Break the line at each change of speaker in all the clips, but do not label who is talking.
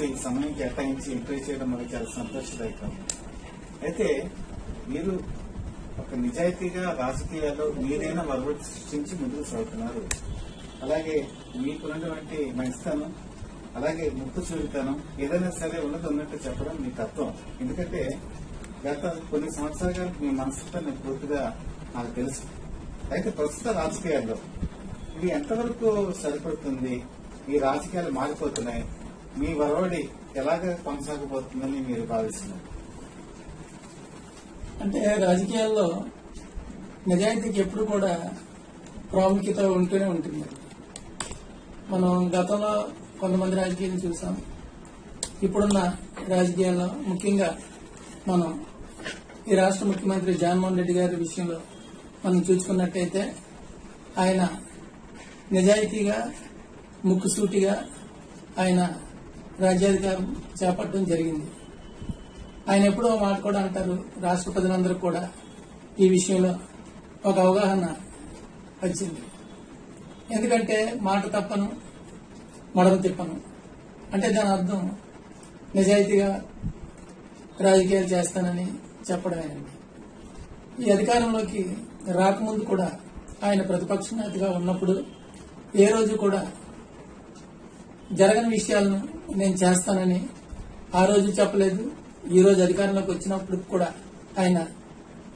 ఇంత ఈ సమయం కేటాయించి ఎంకరేజ్ చేయడం మనకి చాలా సంతోషదాయకం. అయితే మీరు ఒక నిజాయితీగా రాజకీయాల్లో మీరైనా మరొకటి సృష్టించి ముందుకు సాగుతున్నారు. అలాగే మీకున్నటువంటి మంచితనం అలాగే ముక్కు చూపుతాను ఏదైనా సరే ఉన్నది ఉన్నట్టు చెప్పడం మీ తత్వం. ఎందుకంటే గత కొన్ని సంవత్సరాలుగా మీ మనసుతో నేను పూర్తిగా నాకు తెలుసు. అయితే ప్రస్తుత రాజకీయాల్లో ఇది ఎంతవరకు సరిపడుతుంది? ఈ రాజకీయాలు మారిపోతున్నాయి. మీ వరవడి ఎలాగ కొనసాగబోతుందని మీరు భావిస్తున్నారు?
అంటే రాజకీయాల్లో నిజాయితీకి ఎప్పుడు కూడా ప్రాముఖ్యత ఉంటూనే ఉంటుంది. మనం గతంలో కొంతమంది రాజకీయాలు చూసాం. ఇప్పుడున్న రాజకీయాల్లో ముఖ్యంగా మనం ఈ రాష్ట్ర ముఖ్యమంత్రి జగన్మోహన్ రెడ్డి గారి విషయంలో మనం చూసుకున్నట్టయితే ఆయన నిజాయితీగా ముక్కుసూటిగా ఆయన రాజ్యాధికారం చేపట్టడం జరిగింది. ఆయన ఎప్పుడో మాట కూడా అంటారు రాష్ట్ర ప్రజలందరూ కూడా ఈ విషయంలో ఒక అవగాహన వచ్చింది. ఎందుకంటే మాట తప్పను మడమ తిప్పను. అంటే దాని అర్థం నిజాయితీగా రాజకీయాలు చేస్తానని చెప్పడమేనండి ఈ అధికారంలోకి రాకముందు కూడా ఆయన ప్రతిపక్ష నేతగా ఉన్నప్పుడు ఏ రోజు కూడా జరగని విషయాలను నేను చేస్తానని ఆ రోజు చెప్పలేదు. ఈ రోజు అధికారంలోకి వచ్చినప్పుడు కూడా ఆయన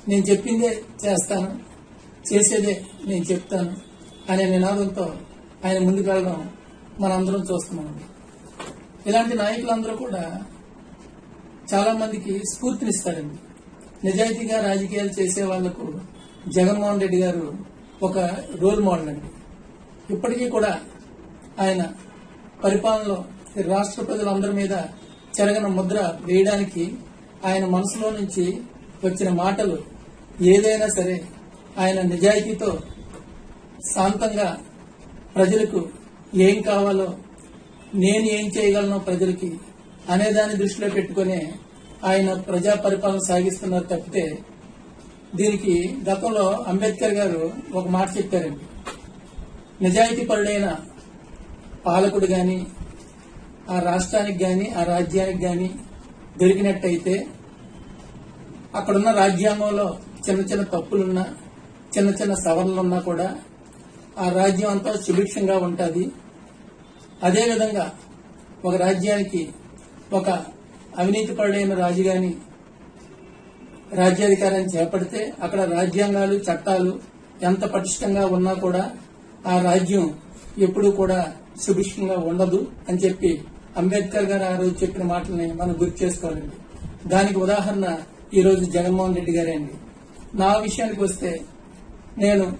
నేను చెప్పిందే చేస్తాను చేసేదే నేను చెప్తాను అనే నినాదంతో ఆయన ముందుకు వెళ్ళడం మనందరం చూస్తున్నామండి. ఇలాంటి నాయకులందరూ కూడా చాలా మందికి స్ఫూర్తినిస్తారండి. నిజాయితీగా రాజకీయాలు చేసే వాళ్ళకు జగన్మోహన్ రెడ్డి గారు ఒక రోల్ మోడల్ అండి. ఇప్పటికీ కూడా ఆయన పరిపాలనలో రాష్ట్ర ప్రజలందరి మీద చెరగన ముద్ర వేయడానికి ఆయన మనసులో నుంచి వచ్చిన మాటలు ఏదైనా సరే ఆయన నిజాయితీతో శాంతంగా ప్రజలకు ఏం కావాలో నేను ఏం చేయగలను ప్రజలకి అనేదాన్ని దృష్టిలో పెట్టుకునే ఆయన ప్రజా పరిపాలన సాగిస్తున్నారు తప్పితే దీనికి గతంలో అంబేద్కర్ గారు ఒక మాట చెప్పారండి. నిజాయితీ పరుడైన పాలకుడు గాని ఆ రాష్ట్రానికి గాని ఆ రాజ్యానికి గాని దొరికినట్టయితే అక్కడున్న రాజ్యాంగంలో చిన్న చిన్న తప్పులున్నా చిన్న చిన్న సవరణలున్నా కూడా ఆ రాజ్యం అంతా సుభిక్షంగా ఉంటుంది. అదేవిధంగా ఒక రాజ్యానికి ఒక అవినీతిపరుడైన రాజు గాని రాజ్యాధికారాన్ని చేపడితే అక్కడ రాజ్యాంగాలు చట్టాలు ఎంత పటిష్టంగా ఉన్నా కూడా ఆ రాజ్యం ఎప్పుడూ కూడా సుభిక్షంగా ఉండదు అని చెప్పి అంబేద్కర్ గారు ఆ రోజు చెప్పిన మాటల్ని మనం గుర్తు చేసుకోవాలండి. దానికి ఉదాహరణ ఈరోజు జగన్మోహన్ రెడ్డి గారే అండి. నా విషయానికి వస్తే నేను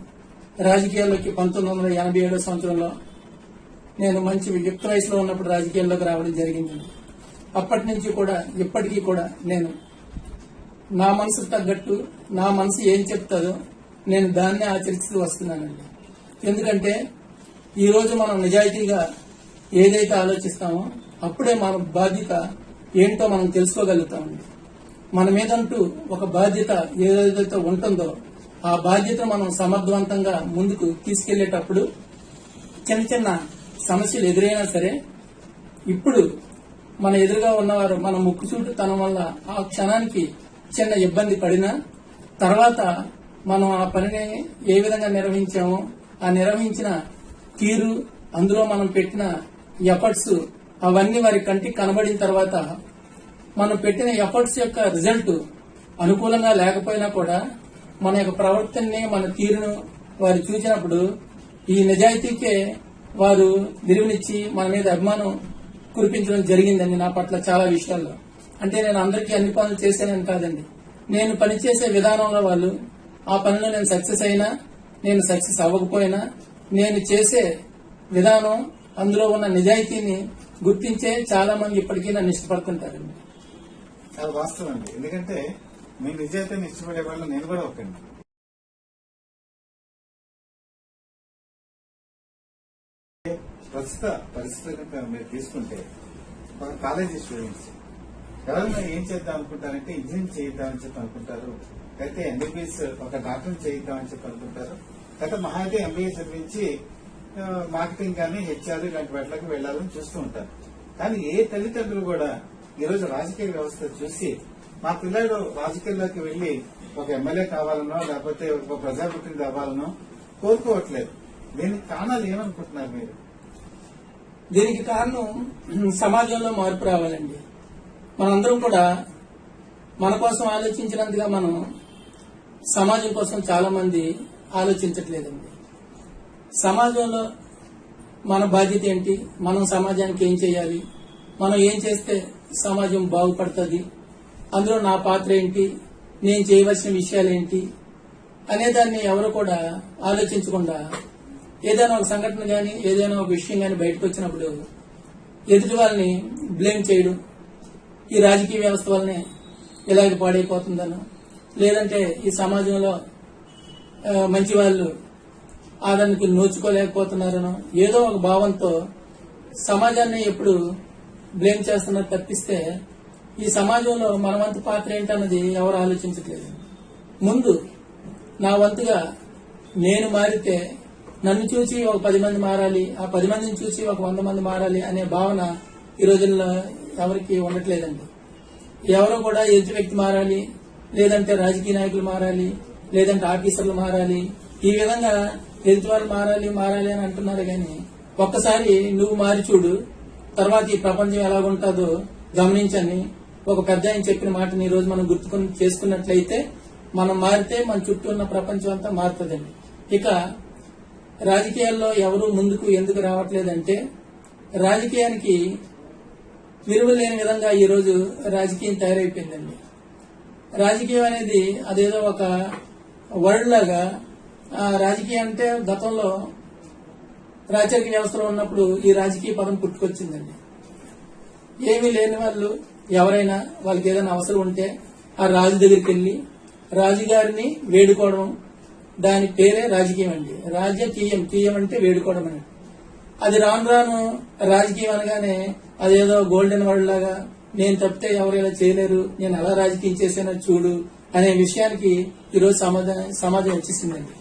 రాజకీయాల్లోకి పంతొమ్మిది వందల ఎనభై ఏడో సంవత్సరంలో నేను మంచి యుక్త వయసులో ఉన్నప్పుడు రాజకీయాల్లోకి రావడం జరిగిందండి అప్పటి నుంచి కూడా ఇప్పటికీ కూడా నేను నా మనసు తగ్గట్టు నా మనసు ఏం చెప్తాదో నేను దాన్నే ఆచరిస్తూ వస్తున్నానండి. ఎందుకంటే ఈ రోజు మనం నిజాయితీగా ఏదైతే ఆలోచిస్తామో అప్పుడే మన బాధ్యత ఏంటో మనం తెలుసుకోగలుగుతామండి మన మీదంటూ ఒక బాధ్యత ఏదైతే ఉంటుందో ఆ బాధ్యత మనం సమర్థవంతంగా ముందుకు తీసుకెళ్ళేటప్పుడు చిన్న చిన్న సమస్యలు ఎదురైనా సరే ఇప్పుడు మన ఎదురుగా ఉన్నవారు మన ముక్కుసూటు తనం వల్ల ఆ క్షణానికి చిన్న ఇబ్బంది పడినా తర్వాత మనం ఆ పనిని ఏ విధంగా నిర్వహించామో ఆ నిర్వహించిన తీరు అందులో మనం పెట్టిన ఎఫర్ట్స్ అవన్నీ వారి కంటికి కనబడిన తర్వాత మనం పెట్టిన ఎఫర్ట్స్ యొక్క రిజల్ట్ అనుకూలంగా లేకపోయినా కూడా మన యొక్క ప్రవర్తనని మన తీరును వారు చూసినప్పుడు ఈ నిజాయితీకే వారు విలువనిచ్చి మన మీద అభిమానం కురిపించడం జరిగిందండి నా పట్ల చాలా విషయాల్లో. అంటే నేను అందరికీ అన్ని పనులు చేశానని కాదండి. నేను పనిచేసే విధానంలో వాళ్ళు ఆ పనిలో నేను సక్సెస్ అయినా నేను సక్సెస్ అవ్వకపోయినా నేను చేసే విధానం అందులో ఉన్న నిజాయితీని గుర్తించే చాలా మంది ఇప్పటికీ నన్ను ఇష్టపడుతుంటారండి
చాలా వాస్తవం అండి. ఎందుకంటే మీ నిజాయితీని ఇష్టపడే వాళ్ళు నేను కూడా ఒకండి ప్రస్తుత పరిస్థితులు మీరు తీసుకుంటే ఒక కాలేజీ స్టూడెంట్స్ ఎవరైనా ఏం చేద్దాం అనుకుంటారంటే ఇంజనీరింగ్ చేద్దామని చెప్పి అనుకుంటారు. అయితే ఎంబీబీఎస్ ఒక డాక్టర్ చేద్దామని చెప్పి అనుకుంటారు. గత మహా అయితే ఎంబీఏ చదివించి మార్కెటింగ్ కానీ హెచ్ఆర్ ఇలాంటి వాటిలోకి వెళ్ళాలని చూస్తూ ఉంటారు. కానీ ఏ తల్లిదండ్రులు కూడా ఈరోజు రాజకీయ వ్యవస్థ చూసి మా పిల్లాడు రాజకీయాల్లోకి వెళ్ళి ఒక ఎమ్మెల్యే కావాలనో లేకపోతే ఒక ప్రజాప్రతినిధి అవ్వాలనో కోరుకోవట్లేదు. దీనికి కారణాలు ఏమనుకుంటున్నారు మీరు?
దీనికి కారణం సమాజంలో మార్పు రావాలండి. మనందరం కూడా మన కోసం ఆలోచించినంతగా మనం సమాజం కోసం చాలా మంది ఆలోచించట్లేదండి. సమాజంలో మన బాధ్యత ఏంటి? మనం సమాజానికి ఏం చేయాలి? మనం ఏం చేస్తే సమాజం బాగుపడుతుంది? అందులో నా పాత్ర ఏంటి? నేను చేయవలసిన విషయాలు ఏంటి? అనే దాన్ని ఎవరు కూడా ఆలోచించకుండా ఏదైనా ఒక సంఘటన గాని ఏదైనా ఒక విషయం గాని బయటకు వచ్చినప్పుడు ఎదుటి వాళ్ళని బ్లేమ్ చేయడం ఈ రాజకీయ వ్యవస్థ వల్లనే ఇలాగ పాడైపోతుందనో లేదంటే ఈ సమాజంలో మంచి వాళ్ళు ఆదరణకి నోచుకోలేకపోతున్నారనో ఏదో ఒక భావంతో సమాజాన్ని ఎప్పుడు బ్లేమ్ చేస్తున్నారు తప్పిస్తే ఈ సమాజంలో మన వంతు పాత్ర ఏంటన్నది ఎవరు ఆలోచించట్లేదు. ముందు నా వంతుగా నేను మారితే నన్ను చూసి ఒక పది మంది మారాలి ఆ పది మందిని చూసి ఒక వంద మంది మారాలి అనే భావన ఈ రోజుల్లో ఎవరికి ఉండట్లేదండి. ఎవరో కూడా ఎదుటి వ్యక్తి మారాలి లేదంటే రాజకీయ నాయకులు మారాలి లేదంటే ఆఫీసర్లు మారాలి. ఈ విధంగా ఎదుటి వాళ్ళు మారాలి మారాలి అని అంటున్నారు కానీ ఒక్కసారి నువ్వు మారి చూడు. తర్వాత ఈ ప్రపంచం ఎలాగుంటుందో గమనించని ఒక పెద్ద ఆయన చెప్పిన మాటని ఈ రోజు మనం గుర్తుకుని చేసుకున్నట్లయితే మనం మారితే మన చుట్టూ ఉన్న ప్రపంచం అంతా మారుతుందండి. ఇక రాజకీయాల్లో ఎవరు ముందుకు ఎందుకు రావట్లేదంటే రాజకీయానికి విలువ లేని విధంగా ఈరోజు రాజకీయం తయారైపోయిందండి. రాజకీయం అనేది అదేదో ఒక వరల్డ్ లాగా ఆ రాజకీయం అంటే గతంలో రాచరిక వ్యవస్థలో ఉన్నప్పుడు ఈ రాజకీయ పదం పుట్టుకొచ్చిందండి. ఏమీ లేని వాళ్ళు ఎవరైనా వాళ్ళకి ఏదైనా అవసరం ఉంటే ఆ రాజు దగ్గరికి వెళ్ళి రాజుగారిని వేడుకోవడం దాని పేరే రాజకీయం అండి. రాజకీయం కీయం అంటే వేడుకోవడం అని. అది రాను రాను రాజకీయం అనగానే అదేదో గోల్డెన్ వరల్డ్ లాగా నేను తప్పితే ఎవరైనా చేయలేరు నేను ఎలా రాజకీయం చేశానో చూడు అనే విషయానికి ఈరోజు సమాజం సమాజం వచ్చేసిందండి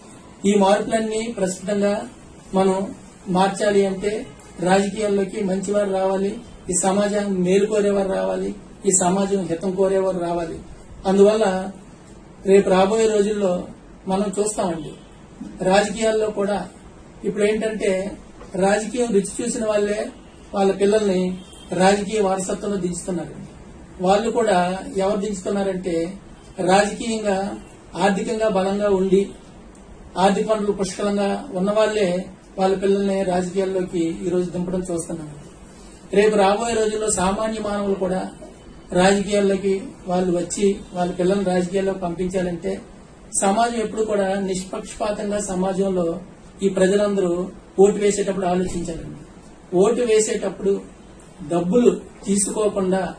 ఈ మార్పులన్నీ ప్రస్తుతంగా మనం మార్చాలి అంటే రాజకీయాల్లోకి మంచివారు రావాలి ఈ సమాజాన్ని మేలు కోరేవారు రావాలి ఈ సమాజం హితం కోరేవారు రావాలి. అందువల్ల రేపు రాబోయే రోజుల్లో మనం చూస్తామండి. రాజకీయాల్లో కూడా ఇప్పుడు ఏంటంటే రాజకీయం రుచి చూసిన వాళ్ళే వాళ్ళ పిల్లల్ని రాజకీయ వారసత్వంలో దించుతున్నారు వాళ్ళు కూడా ఎవరు దించుతున్నారంటే రాజకీయంగా ఆర్థికంగా బలంగా ఉండి ఆర్థిక వనరులు పుష్కలంగా ఉన్నవాళ్ళే వాళ్ళ పిల్లల్ని రాజకీయాల్లోకి ఈరోజు దింపడం చూస్తున్నాం. రేపు రాబోయే రోజుల్లో సామాన్య మానవులు కూడా రాజకీయాల్లోకి వాళ్ళు వచ్చి వాళ్ళ పిల్లల్ని రాజకీయాల్లోకి పంపించాలంటే సమాజం ఎప్పుడు కూడా నిష్పక్షపాతంగా సమాజంలో ఈ ప్రజలందరూ ఓటు వేసేటప్పుడు ఆలోచించాలండి. ఓటు వేసేటప్పుడు డబ్బులు తీసుకోకుండా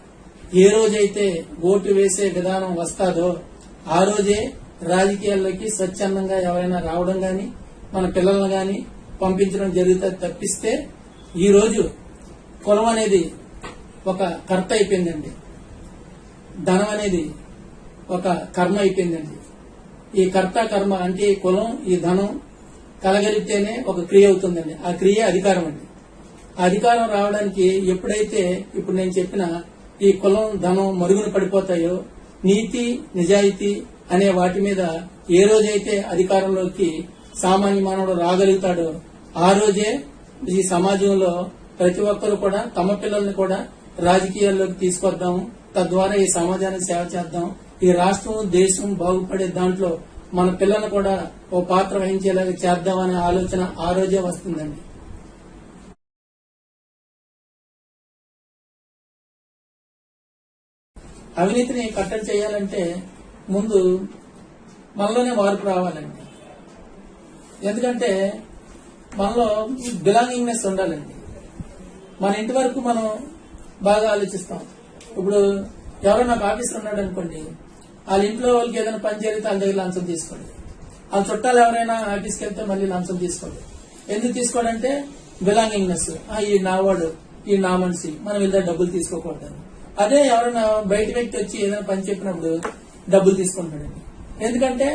ఏ రోజైతే ఓటు వేసే విధానం వస్తాదో ఆ రోజే రాజకీయాల్లోకి స్వచ్ఛందంగా ఎవరైనా రావడం గాని మన పిల్లలను గాని పంపించడం జరుగుతుంది తప్పిస్తే ఈ రోజు కులం అనేది ఒక కర్త అయిపోయిందండి. ధనం అనేది ఒక కర్మ అయిపోయిందండి. ఈ కర్త కర్మ అంటే ఈ కులం ఈ ధనం కలగలిగితేనే ఒక క్రియ అవుతుందండి. ఆ క్రియ అధికారం అండి. ఆ అధికారం రావడానికి ఎప్పుడైతే ఇప్పుడు నేను చెప్పిన ఈ కులం ధనం మరుగున పడిపోతాయో నీతి నిజాయితీ అనే వాటి మీద ఏ రోజైతే అధికారంలోకి సామాన్య మానవుడు రాగలుగుతాడో ఆ రోజే ఈ సమాజంలో ప్రతి ఒక్కరు కూడా తమ పిల్లల్ని కూడా రాజకీయాల్లోకి తీసుకొద్దాం. తద్వారా ఈ సమాజానికి సేవ చేద్దాం. ఈ రాష్ట్రం దేశం బాగుపడే దాంట్లో మన పిల్లలను కూడా ఓ పాత్ర వహించేలాగా చేద్దామనే ఆలోచన ఆ రోజే వస్తుందండి. అవినీతిని కట్టడి చేయాలంటే ముందు మనలోనే మార్పు రావాలండి. ఎందుకంటే మనలో బిలాంగింగ్నెస్ ఉండాలండి. మన ఇంటి వరకు మనం బాగా ఆలోచిస్తాం. ఇప్పుడు ఎవరైనా ఆఫీసర్ ఉన్నాడు అనుకోండి వాళ్ళ ఇంట్లో వాళ్ళకి ఏదైనా పని జరిగితే వాళ్ళ దగ్గర లంచం తీసుకోండి. వాళ్ళ చుట్టాలు ఎవరైనా ఆఫీస్కి వెళ్తే మళ్ళీ లంచం తీసుకోండి. ఎందుకు తీసుకోడంటే బిలాంగింగ్నెస్ ఈ నావాడు ఈ నా మనిషి మనం ఇద్దరు డబ్బులు తీసుకోకూడదు అదే ఎవరైనా బయట వ్యక్తి వచ్చి ఏదైనా పని చెప్పినప్పుడు డబ్బులు తీసుకుంటాడండి ఎందుకంటే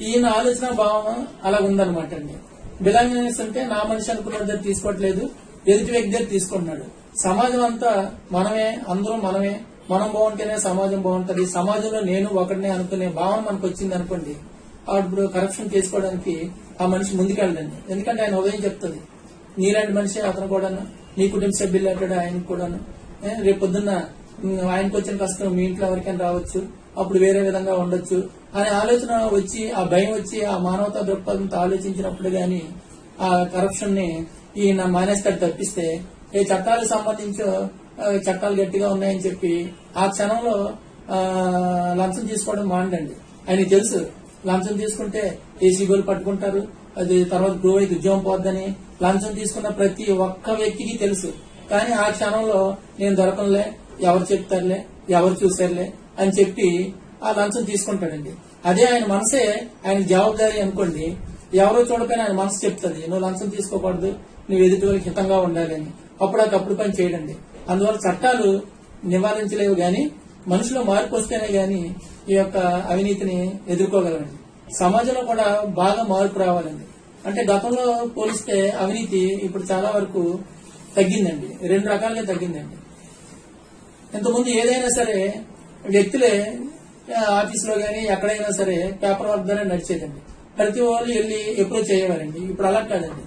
ఈయన ఆలోచన భావం అలా ఉందన్నమాట అండి. బిలాంగింగ్నెస్ అంటే నా మనిషి అనుకున్న దగ్గర తీసుకోవట్లేదు ఎదుటి వ్యక్తి దగ్గర తీసుకుంటున్నాడు. సమాజం అంతా మనమే అందరూ మనమే మనం బాగుంటేనే సమాజం బాగుంటది. సమాజంలో నేను ఒకటినే అనుకునే భావన మనకు వచ్చింది అనుకోండి అప్పుడు కరప్షన్ చేసుకోవడానికి ఆ మనిషి ముందుకెళ్ళండి ఎందుకంటే ఆయన ఉదయం చెప్తుంది నీలాంటి మనిషి అతను కూడాను నీ కుటుంబ సభ్యులు అంటాడు ఆయనకు కూడాను రేపు పొద్దున్న ఆయనకు వచ్చిన కష్టం మీ ఇంట్లో ఎవరికైనా రావచ్చు అప్పుడు వేరే విధంగా ఉండొచ్చు అనే ఆలోచన వచ్చి ఆ భయం వచ్చి ఆ మానవతా దృక్పథంతో ఆలోచించినప్పుడు గాని ఆ కరప్షన్ని ఈయన మానేస్తాడు తప్పిస్తే ఏ చట్టాలకు సంబంధించి చట్టాలు గట్టిగా ఉన్నాయని చెప్పి ఆ క్షణంలో లంచం తీసుకోవడం మానండి ఆయన తెలుసు లంచం తీసుకుంటే ఏసీబీలు పట్టుకుంటారు అది తర్వాత గ్రో అయితే ఉద్యోగం పోద్దని లంచం తీసుకున్న ప్రతి ఒక్క వ్యక్తికి తెలుసు. కానీ ఆ క్షణంలో నేను దొరకంలే ఎవరు చెప్తారులే ఎవరు చూసారులే అని చెప్పి ఆ లంచం తీసుకుంటాడండి. అదే ఆయన మనసే ఆయన జవాబుదారీ అనుకోండి ఎవరో చూడకపోయినా ఆయన మనసు చెప్తుంది నువ్వు లంచం తీసుకోకూడదు నువ్వు ఎదుటి వాళ్ళకి హితంగా ఉండాలని. అప్పుడు పని చేయడండి. అందువల్ల చట్టాలు నివారించలేవు గాని మనుషులో మార్పు వస్తేనే గాని ఈ యొక్క అవినీతిని ఎదుర్కోగలండి సమాజంలో కూడా బాగా మార్పు రావాలండి. అంటే గతంలో పోలిస్తే అవినీతి ఇప్పుడు చాలా వరకు తగ్గిందండి. రెండు రకాలుగా తగ్గిందండి. ఇంతకుముందు ఏదైనా సరే వ్యక్తులే ఆఫీస్లో ఆఫీసులో ఎక్కడైనా సరే పేపర్ వర్క్ ద్వారా నడిచేదండి. ప్రతి వాళ్ళు వెళ్ళి ఎప్పుడో చేయవారండి. ఇప్పుడు అలా కాదండి.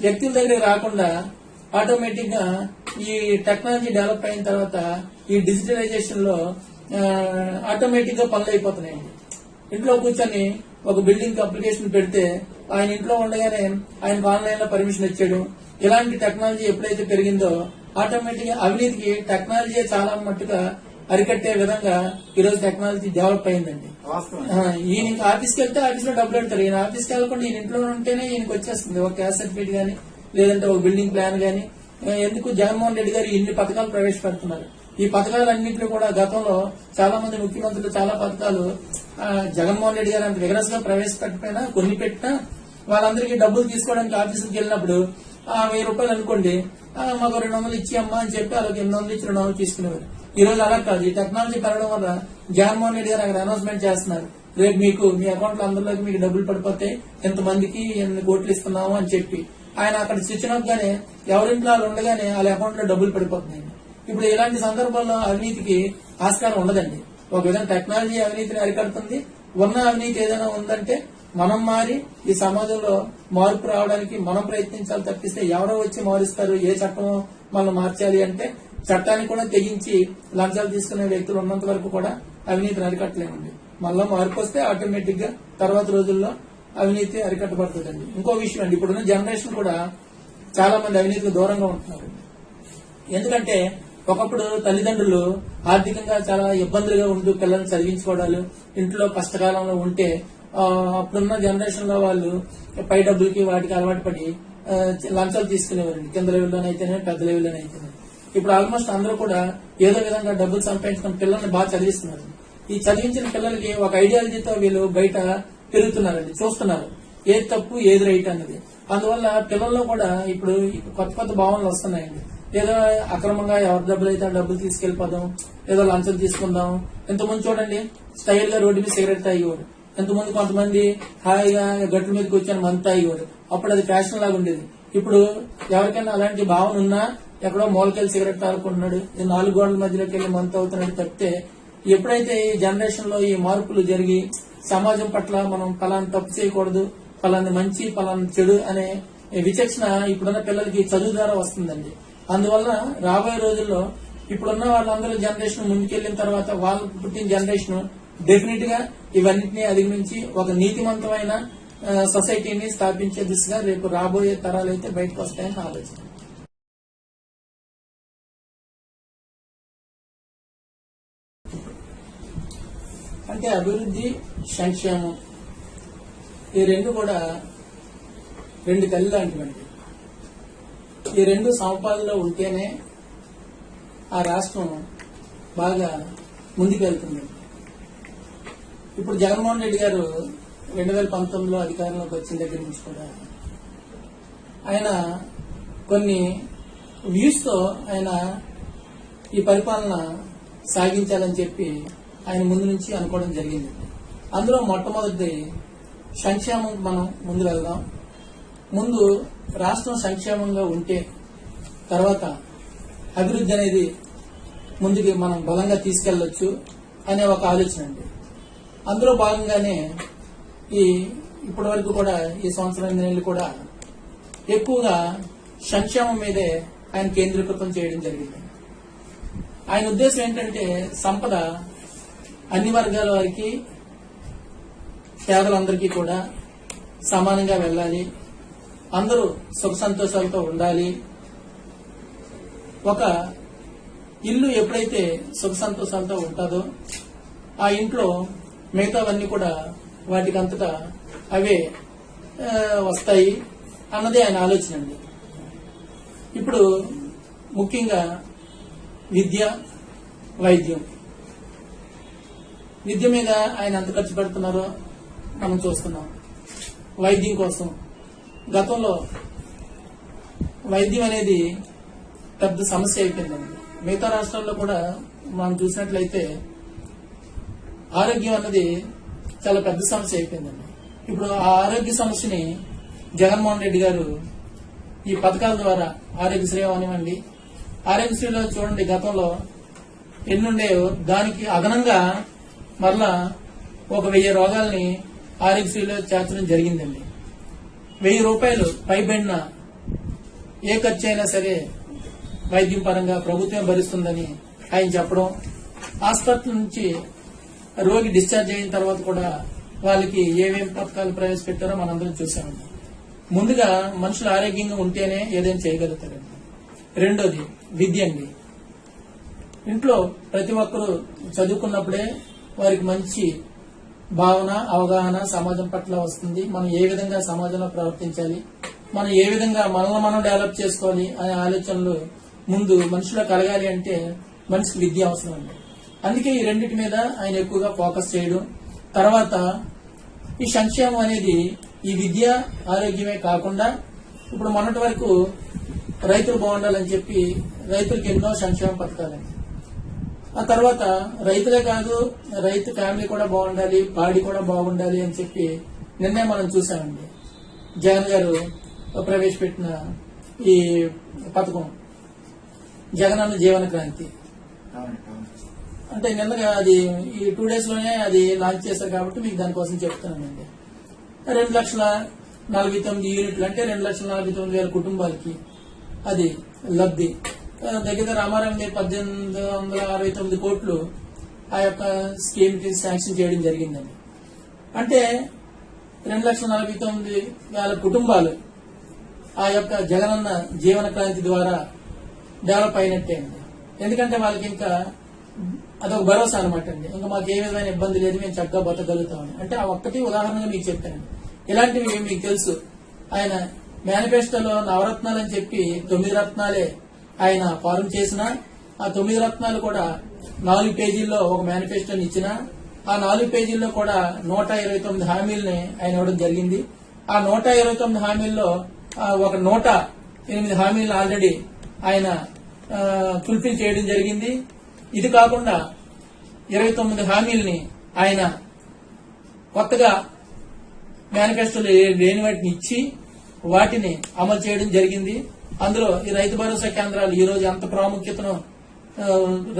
వ్యక్తుల దగ్గర రాకుండా ఆటోమేటిక్గా ఈ టెక్నాలజీ డెవలప్ అయిన తర్వాత ఈ డిజిటలైజేషన్లో ఆటోమేటిక్గా పనులు అయిపోతున్నాయండి. ఇంట్లో కూర్చొని ఒక బిల్డింగ్ అప్లికేషన్ పెడితే ఆయన ఇంట్లో ఉండగానే ఆయనకు ఆన్లైన్లో పర్మిషన్ ఇచ్చాడు ఇలాంటి టెక్నాలజీ ఎప్పుడైతే పెరిగిందో ఆటోమేటిక్గా అవినీతికి టెక్నాలజీ చాలా మట్టుగా అరికట్టే విధంగా ఈరోజు టెక్నాలజీ డెవలప్ అయిందండి. ఈయన ఇంకా ఆఫీస్కి వెళ్తే ఆఫీస్లో డబ్బులు పెడతారు ఈయన ఆఫీస్కి వెళ్ళకుండా ఈయన ఇంట్లో ఉంటేనే ఈయనకి వచ్చేస్తుంది. ఒక క్యాష్ సర్టిఫికేట్ గానీ లేదంటే ఒక బిల్డింగ్ ప్లాన్ గానీ. ఎందుకు జగన్మోహన్ రెడ్డి గారు ఇన్ని పథకాలు ప్రవేశపెడుతున్నారు? ఈ పథకాలన్నింటినీ కూడా గతంలో చాలా మంది ముఖ్యమంత్రులు చాలా పథకాలు జగన్మోహన్ రెడ్డి గారు అంత విగరస్గా ప్రవేశపెట్టకపోయినా కొన్ని పెట్టినా వాళ్ళందరికీ డబ్బులు తీసుకోవడానికి ఆఫీసుకి వెళ్ళినప్పుడు ఆ వెయ్యి రూపాయలు అనుకోండి మాకు రెండు వందలు ఇచ్చి అమ్మా అని చెప్పి వాళ్ళకి ఎనిమిది వందలు ఇచ్చి రెండు వందలు తీసుకునేవారు. ఈ రోజు అలా కాదు. ఈ టెక్నాలజీ పెరగడం వల్ల జగన్మోహన్ రెడ్డి గారు అక్కడ అనౌన్స్మెంట్ చేస్తున్నారు. రేపు మీకు మీ అకౌంట్లో అందరిలోకి మీకు డబ్బులు పడిపోతే ఎంతమందికి ఎన్ని కోట్లు ఇస్తున్నాము అని చెప్పి. ఆయన అక్కడ స్విచ్ గానే ఎవరింట్లో వాళ్ళు ఉండగానే వాళ్ళ అకౌంట్లో డబ్బులు పడిపోతున్నాయి. ఇప్పుడు ఇలాంటి సందర్భాల్లో అవినీతికి ఆస్కారం ఉండదండి. ఒక విధంగా టెక్నాలజీ అవినీతిని అరికడుతుంది ఉన్న అవినీతి ఏదైనా ఉందంటే మనం మారి ఈ సమాజంలో మార్పు రావడానికి మనం ప్రయత్నించాలి తప్పిస్తే ఎవరో వచ్చి మారుస్తారు ఏ చట్టం మనం మార్చాలి అంటే చట్టాన్ని కూడా తెగించి లంచాలు తీసుకునే వ్యక్తులు ఉన్నంత వరకు కూడా అవినీతిని అరికట్టలేమండి. మళ్ళీ మార్పు వస్తే ఆటోమేటిక్గా తర్వాత రోజుల్లో అవినీతి అరికట్టబడుతుందండి. ఇంకో విషయం అండి ఇప్పుడున్న జనరేషన్ కూడా చాలా మంది అవినీతికి దూరంగా ఉంటున్నారు. ఎందుకంటే ఒకప్పుడు తల్లిదండ్రులు ఆర్థికంగా చాలా ఇబ్బందులుగా ఉంటూ పిల్లల్ని చదివించుకోవడాలు ఇంట్లో కష్టకాలంలో ఉంటే అప్పుడున్న జనరేషన్లో వాళ్ళు పై డబ్బులకి వాటికి అలవాటు పడి లంచాలు తీసుకునేవారండి. కింద లెవెల్లోనైతేనే పెద్ద లెవెల్లోనైతేనే ఇప్పుడు ఆల్మోస్ట్ అందరూ కూడా ఏదో విధంగా డబ్బులు సంపాదించుకున్న పిల్లల్ని బాగా చదివిస్తున్నారు. ఈ చదివించిన పిల్లలకి ఒక ఐడియాలజీతో వీళ్ళు బయట పెరుగుతున్నారండి చూస్తున్నారు. ఏది తప్పు ఏది రైట్ అన్నది. అందువల్ల పిల్లల్లో కూడా ఇప్పుడు కొత్త కొత్త భావనలు వస్తున్నాయండి. ఏదో అక్రమంగా ఎవరి డబ్బులు అయితే డబ్బులు తీసుకెళ్ళిపోదాం ఏదో లంచం తీసుకుందాం. ఇంతకుముందు చూడండి స్టైల్గా రోడ్డు మీద సిగరెట్ తాగేవాడు. ఎంతమంది కొంతమంది హాయిగా గట్ల మీదకి వచ్చాను మంత్ తాగేవాడు అప్పుడు అది ఫ్యాషన్ లాగా ఉండేది. ఇప్పుడు ఎవరికైనా అలాంటి భావన ఉన్నా ఎక్కడో మూలకెళ్ళి సిగరెట్ తాగుకుంటున్నాడు నాలుగు గోడల మధ్యలోకి వెళ్ళి మంత్ అవుతున్నాడు తప్పితే ఎప్పుడైతే ఈ జనరేషన్లో ఈ మార్పులు జరిగి సమాజం పట్ల మనం ఫలాన్ని తప్పు చేయకూడదు ఫలాన్ని మంచి ఫలాన్ని చెడు అనే విచక్షణ ఇప్పుడున్న పిల్లలకి చదువు ద్వారా వస్తుందండి. అందువల్ల రాబోయే రోజుల్లో ఇప్పుడున్న వాళ్ళందరూ జనరేషన్ ముందుకెళ్ళిన తర్వాత వాళ్ళు పుట్టిన జనరేషన్ డెఫినెట్గా ఇవన్నీ అధిగమించి ఒక నీతివంతమైన సొసైటీని స్థాపించే దిశగా రేపు రాబోయే తరాలు అయితే బయటకు వస్తాయని ఆలోచన. అంటే అభివృద్ధి సంక్షేమం ఈ రెండు కూడా రెండు కళ్ళు లాంటివండి. ఈ రెండు సంపాదనలో ఉంటేనే ఆ రాష్ట్రం బాగా ముందుకెళ్తుంది. ఇప్పుడు జగన్మోహన్ రెడ్డి గారు రెండు వేల పంతొమ్మిదిలో అధికారంలోకి వచ్చిన దగ్గర నుంచి కూడా ఆయన కొన్ని వ్యూస్తో ఆయన ఈ పరిపాలన సాగించాలని చెప్పి ఆయన ముందు నుంచి అనుకోవడం జరిగింది. అందులో మొట్టమొదటి సంక్షేమం మనం ముందు వెళ్దాం. ముందు రాష్ట్రం సంక్షేమంగా ఉంటే తర్వాత అభివృద్ధి అనేది ముందుకి మనం బలంగా తీసుకెళ్ళొచ్చు అనే ఒక ఆలోచన అండి. అందులో భాగంగానే ఈ ఇప్పటి వరకు కూడా ఈ సంవత్సరం నెలలు కూడా ఎక్కువగా సంక్షేమం మీదే ఆయన కేంద్రీకృతం చేయడం జరిగింది. ఆయన ఉద్దేశం ఏంటంటే సంపద అన్ని వర్గాల వారికి పేదలందరికీ కూడా సమానంగా వెళ్ళాలి. అందరూ సుఖ సంతోషాలతో ఉండాలి. ఒక ఇల్లు ఎప్పుడైతే సుఖ సంతోషాలతో ఉంటుందో ఆ ఇంట్లో మిగతావన్నీ కూడా వాటికి అంతటా అవే వస్తాయి అన్నదే ఆయన ఆలోచన అండి. ఇప్పుడు ముఖ్యంగా విద్య వైద్యం. విద్య మీద ఆయన ఎంత ఖర్చు పెడుతున్నారో మనం చూస్తున్నాం. వైద్యం కోసం. గతంలో వైద్యం అనేది పెద్ద సమస్య అయిపోయిందండి. మిగతా రాష్ట్రాల్లో కూడా మనం చూసినట్లయితే ఆరోగ్యం అన్నది చాలా పెద్ద సమస్య అయిపోయిందండి. ఇప్పుడు ఆ ఆరోగ్య సమస్యని జగన్మోహన్ రెడ్డి గారు ఈ పథకాల ద్వారా ఆరోగ్యశ్రీ అవనివ్వండి. ఆరోగ్యశ్రీలో చూడండి గతంలో ఎన్నుండేవో దానికి అదనంగా మరలా ఒక వెయ్యి రోగాల్ని ఆరోగ్యశ్రీలో చేర్చడం జరిగిందండి. వెయ్యి రూపాయలు పైబడిన ఏ ఖర్చు అయినా సరే వైద్యం పరంగా ప్రభుత్వం భరిస్తుందని ఆయన చెప్పడం ఆసుపత్రి నుంచి రోగి డిశ్చార్జ్ అయిన తర్వాత కూడా వాళ్ళకి ఏమేమి పథకాలు ప్రవేశపెట్టారో మనందరం చూసామండి ముందుగా మనుషులు ఆరోగ్యంగా ఉంటేనే ఏదైనా చేయగలుగుతారండి రెండోది విద్య అండి. ఇంట్లో ప్రతి ఒక్కరూ చదువుకున్నప్పుడే వారికి మంచి భావన అవగాహన సమాజం పట్ల వస్తుంది. మనం ఏ విధంగా సమాజంలో ప్రవర్తించాలి మనం ఏ విధంగా మనల్ని మనం డెవలప్ చేసుకోవాలి అనే ఆలోచనలు ముందు మనిషిలో కలగాలి అంటే మనిషికి విద్య అవసరం అండి. అందుకే ఈ రెండింటి మీద ఆయన ఎక్కువగా ఫోకస్ చేయడం. తర్వాత ఈ సంక్షేమం అనేది ఈ విద్య ఆరోగ్యమే కాకుండా ఇప్పుడు మొన్నటి వరకు రైతులు బాగుండాలని చెప్పి రైతులకు ఎన్నో సంక్షేమ పథకాలండి ఆ తర్వాత రైతులే కాదు రైతు ఫ్యామిలీ కూడా బాగుండాలి పాడి కూడా బాగుండాలి అని చెప్పి నిన్నే మనం చూసామండి జగన్ గారు ప్రవేశపెట్టిన ఈ పథకం. జగనన్న జీవన క్రాంతి.
అవును
అంటే నిన్నగా అది ఈ టూ డేస్లోనే అది లాంచ్ చేశారు కాబట్టి మీకు దానికోసం చెప్తున్నానండి. రెండు లక్షల నలభై తొమ్మిది యూనిట్లు అంటే రెండు లక్షల నలభై తొమ్మిది వేల కుటుంబాలకి అది లబ్ధి. దగ్గర దగ్గర రామారావు పద్దెనిమిది వందల అరవై తొమ్మిది కోట్లు ఆ యొక్క స్కీమ్కి శాంక్షన్ చేయడం జరిగిందండి. అంటే రెండు లక్షల నలభై తొమ్మిది వేల కుటుంబాలు ఆ యొక్క జగనన్న జీవన క్రాంతి ద్వారా డెవలప్ అయినట్టే అండి. ఎందుకంటే వాళ్ళకి ఇంకా అదొక భరోసా అనమాట అండి. ఇంకా మాకు ఏ విధమైన ఇబ్బంది లేదు మేము చక్కగా బతకగలుగుతామని. అంటే ఆ ఒక్కటి ఉదాహరణగా మీకు చెప్పాను. ఇలాంటివి మీకు తెలుసు? ఆయన మేనిఫెస్టోలో నవరత్నాలు అని చెప్పి తొమ్మిది రత్నాలే ఆయన ఫారం చేసిన ఆ తొమ్మిది రత్నాలు కూడా నాలుగు పేజీల్లో ఒక మేనిఫెస్టోని ఇచ్చిన ఆ నాలుగు పేజీల్లో కూడా నూట ఇరవై తొమ్మిది హామీలని ఆయన ఇవ్వడం జరిగింది. ఆ నూట ఇరవై తొమ్మిది హామీల్లో ఒక నూట ఎనిమిది హామీలను ఆల్రెడీ ఆయన ఫుల్ఫిల్ చేయడం జరిగింది. ఇది కాకుండా ఇరవై తొమ్మిది హామీల్ని ఆయన కొత్తగా మేనిఫెస్టోలో లేని వాటిని ఇచ్చి వాటిని అమలు చేయడం జరిగింది. అందులో ఈ రైతు భరోసా కేంద్రాలు ఈ రోజు ఎంత ప్రాముఖ్యతను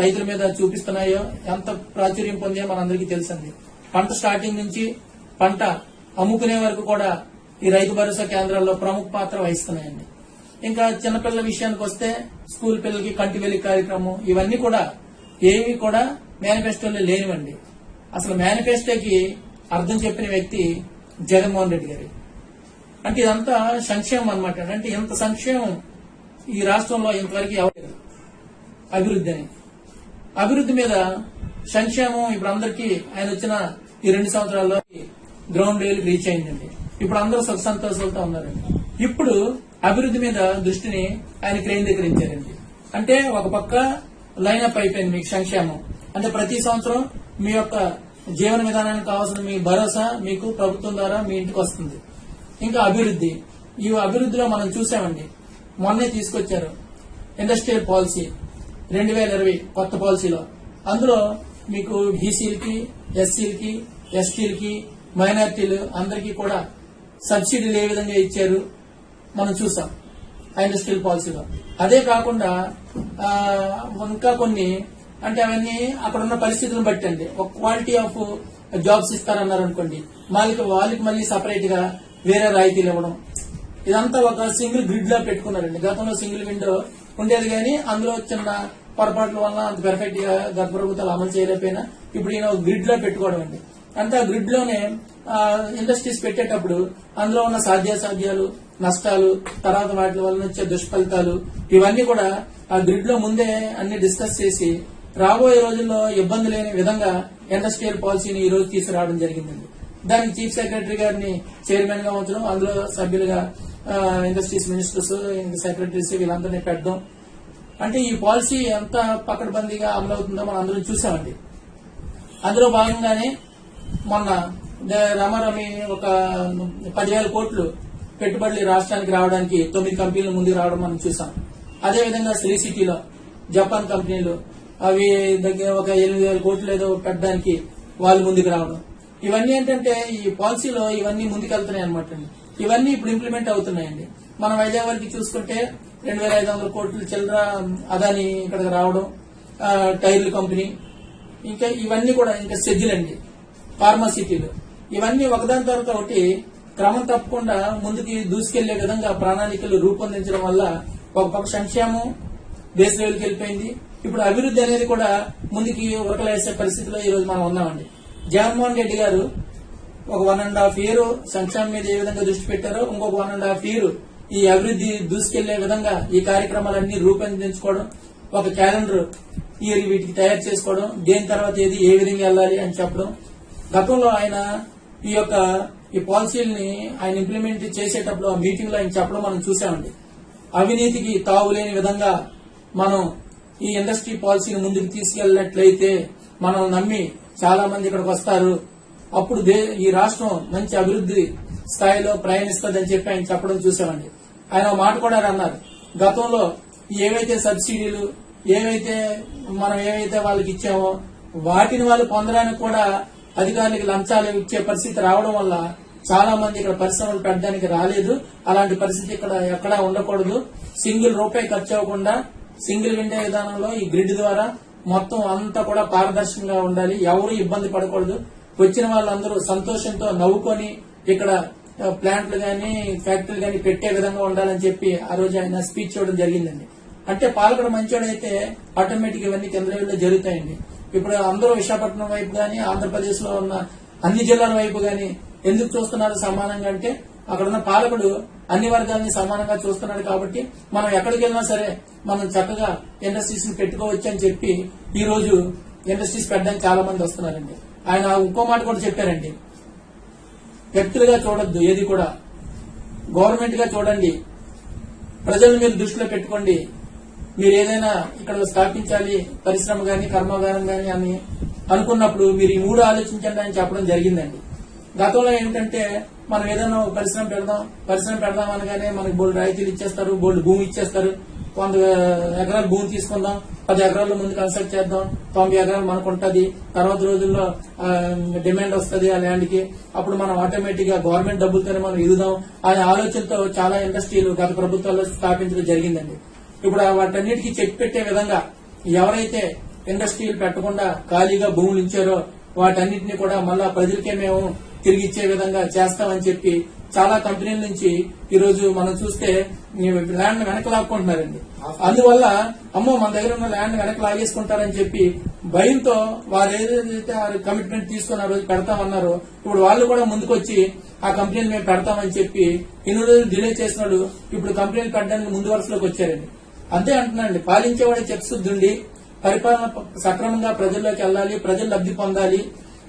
రైతుల మీద చూపిస్తున్నాయో ఎంత ప్రాచుర్యం పొందాయో మనందరికీ తెలిసింది పంట స్టార్టింగ్ నుంచి పంట అమ్ముకునే వరకు కూడా ఈ రైతు భరోసా కేంద్రాల్లో ప్రముఖ పాత్ర వహిస్తున్నాయండి. ఇంకా చిన్నపిల్లల విషయానికి వస్తే స్కూల్ పిల్లలకి కంటి వెలి కార్యక్రమం ఇవన్నీ కూడా ఏవి కూడా మేనిఫెస్టోలో లేనివండి. అసలు మేనిఫెస్టోకి అర్థం చెప్పిన వ్యక్తి జగన్మోహన్ రెడ్డి గారి. అంటే ఇదంతా సంక్షేమం అనమాట అంటే ఇంత సంక్షేమం ఈ రాష్ట్రంలో ఇంతవరకు ఎవరు అభివృద్ధి అని. అభివృద్ధి మీద సంక్షేమం ఇప్పుడు అందరికీ ఆయన వచ్చిన ఈ రెండు సంవత్సరాల్లో గ్రౌండ్ లెవెల్ రీచ్ అయిందండి. ఇప్పుడు అందరూ సుఖ సంతోషాలతో ఉన్నారండి. ఇప్పుడు అభివృద్ధి మీద దృష్టిని ఆయన కేంద్రీకరించారండి. అంటే ఒక పక్క లైనప్ అయిపోయింది మీకు సంక్షేమం. అంటే ప్రతి సంవత్సరం మీ యొక్క జీవన విధానానికి కావాల్సిన మీ భరోసా మీకు ప్రభుత్వం ద్వారా మీ ఇంటికి వస్తుంది. ఇంకా అభివృద్ధి. ఈ అభివృద్ధిలో మనం చూసామండి. మొన్నే తీసుకొచ్చారు ఇండస్ట్రియల్ పాలసీ రెండు వేల ఇరవై కొత్త పాలసీలో. అందులో మీకు బీసీలకి ఎస్సీలకి ఎస్టీలకి మైనార్టీలు అందరికీ కూడా సబ్సిడీలు ఏ విధంగా ఇచ్చారు మనం చూసాం. ఆయన స్కిల్ పాలసీలో. అదే కాకుండా ఇంకా కొన్ని అంటే అవన్నీ అక్కడ ఉన్న పరిస్థితులను బట్టి అండి. ఒక క్వాలిటీ ఆఫ్ జాబ్స్ ఇస్తారన్నారు అనుకోండి వాళ్ళకి వాళ్ళకి మళ్ళీ సపరేట్గా వేరే రాయితీలు ఇవ్వడం. ఇదంతా ఒక సింగిల్ గ్రిడ్ లా పెట్టుకున్నారండి. గతంలో సింగిల్ విండో ఉండేది కానీ అందులో చిన్న పొరపాట్ల వల్ల అంత పెర్ఫెక్ట్గా గత ప్రభుత్వాలు అమలు చేయలేకపోయినా ఇప్పుడు ఈయన గ్రిడ్లో పెట్టుకోవడం అండి. అంటే ఆ గ్రిడ్లోనే ఇండస్ట్రీస్ పెట్టేటప్పుడు అందులో ఉన్న సాధ్యాసాధ్యాలు నష్టాలు తర్వాత వాటి వల్ల వచ్చే దుష్ఫలితాలు ఇవన్నీ కూడా ఆ గ్రిడ్లో ముందే అన్ని డిస్కస్ చేసి రాబోయే రోజుల్లో ఇబ్బంది లేని విధంగా ఇండస్ట్రియల్ పాలసీని ఈ రోజు తీసుకురావడం జరిగిందండి. దానికి చీఫ్ సెక్రటరీ గారిని చైర్మన్గా ఉంచడం అందులో సభ్యులుగా ఇండస్ట్రీస్ మినిస్టర్స్ సెక్రటరీస్ వీళ్ళందరినీ పెట్టడం. అంటే ఈ పాలసీ ఎంత పకడ్బందీగా అమలవుతుందో మనం అందరం చూసామండి. అందులో భాగంగానే మొన్న రమారమి ఒక పదివేల కోట్లు పెట్టుబడులు రాష్ట్రానికి రావడానికి తొమ్మిది కంపెనీలు ముందుకు రావడం మనం చూసాం. అదేవిధంగా శ్రీ సిటీలో జపాన్ కంపెనీలు అవి దగ్గర ఒక ఎనిమిది వేల కోట్లు ఏదో పెట్టడానికి వాళ్ళు ముందుకు రావడం. ఇవన్నీ ఏంటంటే ఈ పాలసీలో ఇవన్నీ ముందుకెళ్తున్నాయి అనమాట ఇవన్నీ ఇప్పుడు ఇంప్లిమెంట్ అవుతున్నాయండి. మనం వైజాగ్ వరకు చూసుకుంటే రెండు వేల ఐదు వందల కోట్లు చిల్లర అదాని ఇక్కడికి రావడం టైర్ల కంపెనీ ఇంకా ఇవన్నీ కూడా ఇంకా సెజ్జులండి అండి. ఫార్మాసిటీలు ఇవన్నీ ఒకదాని తర్వాత ఒకటి క్రమం తప్పకుండా ముందుకి దూసుకెళ్ళే విధంగా ప్రణాళికలు రూపొందించడం వల్ల ఒక పక్క సంక్షేమం దేశ లెవెల్కి వెళ్ళిపోయింది. ఇప్పుడు అభివృద్ధి అనేది కూడా ముందుకి ఉరకలేసే పరిస్థితిలో ఈ రోజు మనం ఉన్నామండి. జగన్మోహన్ రెడ్డి గారు ఒక వన్ అండ్ హాఫ్ ఇయర్ సంక్షేమం మీద ఏ విధంగా దృష్టి పెట్టారో ఇంకొక వన్ అండ్ హాఫ్ ఇయర్ ఈ అభివృద్ధి దూసుకెళ్ళే విధంగా ఈ కార్యక్రమాలన్నీ రూపొందించుకోవడం ఒక క్యాలెండర్ ఇయర్ వీటికి తయారు చేసుకోవడం దేని తర్వాత ఏది ఏ విధంగా వెళ్ళాలి అని చెప్పడం. గతంలో ఆయన ఈ యొక్క ఈ పాలసీలని ఆయన ఇంప్లిమెంట్ చేసేటప్పుడు ఆ మీటింగ్లో ఆయన చెప్పడం మనం చూసామండి అవినీతికి తావులేని విధంగా మనం ఈ ఇండస్ట్రీ పాలసీని ముందుకు తీసుకెళ్ళినట్లయితే మనం నమ్మి చాలా మంది ఇక్కడికి వస్తారు. అప్పుడు దే- ఈ రాష్ట్రం మంచి అభివృద్ధి స్థాయిలో ప్రయాణిస్తుందని చెప్పి ఆయన చెప్పడం చూసామండి ఆయన మాట కూడా అన్నారు. గతంలో ఏవైతే సబ్సిడీలు ఏవైతే మనం ఏవైతే వాళ్ళకి ఇచ్చామో వాటిని వాళ్ళు పొందడానికి కూడా అధికారులకు లంచాలు ఇచ్చే పరిస్థితి రావడం వల్ల చాలా మంది ఇక్కడ పరిశ్రమలు పెట్టడానికి రాలేదు. అలాంటి పరిస్థితి ఇక్కడ ఎక్కడా ఉండకూడదు. సింగిల్ రూపాయి ఖర్చు అవ్వకుండా సింగిల్ విండో విధానంలో ఈ గ్రిడ్ ద్వారా మొత్తం అంతా కూడా పారదర్శకంగా ఉండాలి. ఎవరు ఇబ్బంది పడకూడదు. వచ్చిన వాళ్ళందరూ సంతోషంతో నవ్వుకొని ఇక్కడ ప్లాంట్లు గాని ఫ్యాక్టరీలు గాని పెట్టే విధంగా ఉండాలని చెప్పి ఆ రోజు ఆయన స్పీచ్ ఇవ్వడం జరిగిందండి. అంటే పాలకుడు మంచోడైతే ఆటోమేటిక్ ఇవన్నీ కేంద్రంలో జరుగుతాయండి. ఇప్పుడు అందరూ విశాఖపట్నం వైపు గాని ఆంధ్రప్రదేశ్లో ఉన్న అన్ని జిల్లాల వైపు గాని ఎందుకు చూస్తున్నారు సమానంగా అంటే అక్కడ ఉన్న పాలకుడు అన్ని వర్గాలని సమానంగా చూస్తున్నాడు కాబట్టి మనం ఎక్కడికి వెళ్ళినా సరే మనం చక్కగా ఇండస్ట్రీస్ని పెట్టుకోవచ్చు అని చెప్పి ఈ రోజు ఇండస్ట్రీస్ పెట్టడానికి చాలా మంది వస్తున్నారండి. ఆయన ఇంకో మాట కూడా చెప్పారండి. వ్యక్తులుగా చూడొద్దు ఏది కూడా. గవర్నమెంట్గా చూడండి. ప్రజలను మీరు దృష్టిలో పెట్టుకోండి. మీరు ఏదైనా ఇక్కడ స్థాపించాలి పరిశ్రమ గాని కర్మాగారం గాని అని అనుకున్నప్పుడు మీరు ఈ మూడు ఆలోచించండి అని చెప్పడం జరిగిందండి. గతంలో ఏమిటంటే మనం ఏదైనా పరిశ్రమ పెడదాం పరిశ్రమ పెడదాం అనగానే మనకి బోల్డ్ రాయితీలు ఇచ్చేస్తారు బోల్డ్ భూమి ఇచ్చేస్తారు. వంద ఎకరాల భూమి తీసుకుందాం పది ఎకరాల ముందు కన్స్ట్రక్ట్ చేద్దాం తొంభై ఎకరాలు మనకు ఉంటుంది. తర్వాత రోజుల్లో డిమాండ్ వస్తుంది ఆ ల్యాండ్కి. అప్పుడు మనం ఆటోమేటిక్గా గవర్నమెంట్ డబ్బులతోనే మనం ఎదుగుదాం అనే ఆలోచనతో చాలా ఇండస్ట్రీలు గత ప్రభుత్వాల్లో స్థాపించడం జరిగిందండి. ఇప్పుడు ఆ వాటన్నిటికీ చెక్ పెట్టే విధంగా ఎవరైతే ఇండస్ట్రీలు పెట్టకుండా ఖాళీగా భూములు ఇచ్చారో వాటన్నిటిని కూడా మళ్ళా ప్రజలకే మేము తిరిగి ఇచ్చే విధంగా చేస్తామని చెప్పి చాలా కంపెనీల నుంచి ఈ రోజు మనం చూస్తే ల్యాండ్ వెనక లాక్కుంటున్నారండి. అందువల్ల అమ్మో మన దగ్గర ఉన్న ల్యాండ్ వెనక లాగేసుకుంటారని చెప్పి భయంతో వారు ఏదైతే వారు కమిట్మెంట్ తీసుకుని ఆ రోజు పెడతామన్నారో ఇప్పుడు వాళ్ళు కూడా ముందుకొచ్చి ఆ కంపెనీలు మేము పెడతామని చెప్పి ఇన్ని రోజులు డిలే చేసినాడు ఇప్పుడు కంపెనీలు పెట్టడానికి ముందు వరుసలోకి వచ్చారండి. అంతే అంటున్నాండి పాలించేవాడే చిత్తశుద్ధుండి పరిపాలన సక్రమంగా ప్రజల్లోకి వెళ్ళాలి ప్రజలు లబ్ధి పొందాలి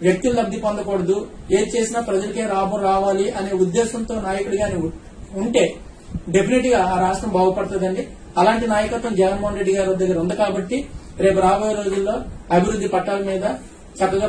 వ్యక్తులు లబ్ధి పొందకూడదు. ఏది చేసినా ప్రజలకే లాభం రావాలి అనే ఉద్దేశంతో నాయకుడిగా ఉంటే డెఫినెట్గా ఆ రాష్ట్రం బాగుపడుతుందండి. అలాంటి నాయకత్వం జగన్మోహన్ రెడ్డి గారి దగ్గర ఉంది కాబట్టి రేపు రాబోయే రోజుల్లో అభివృద్ధి పట్టాల మీద చక్కగా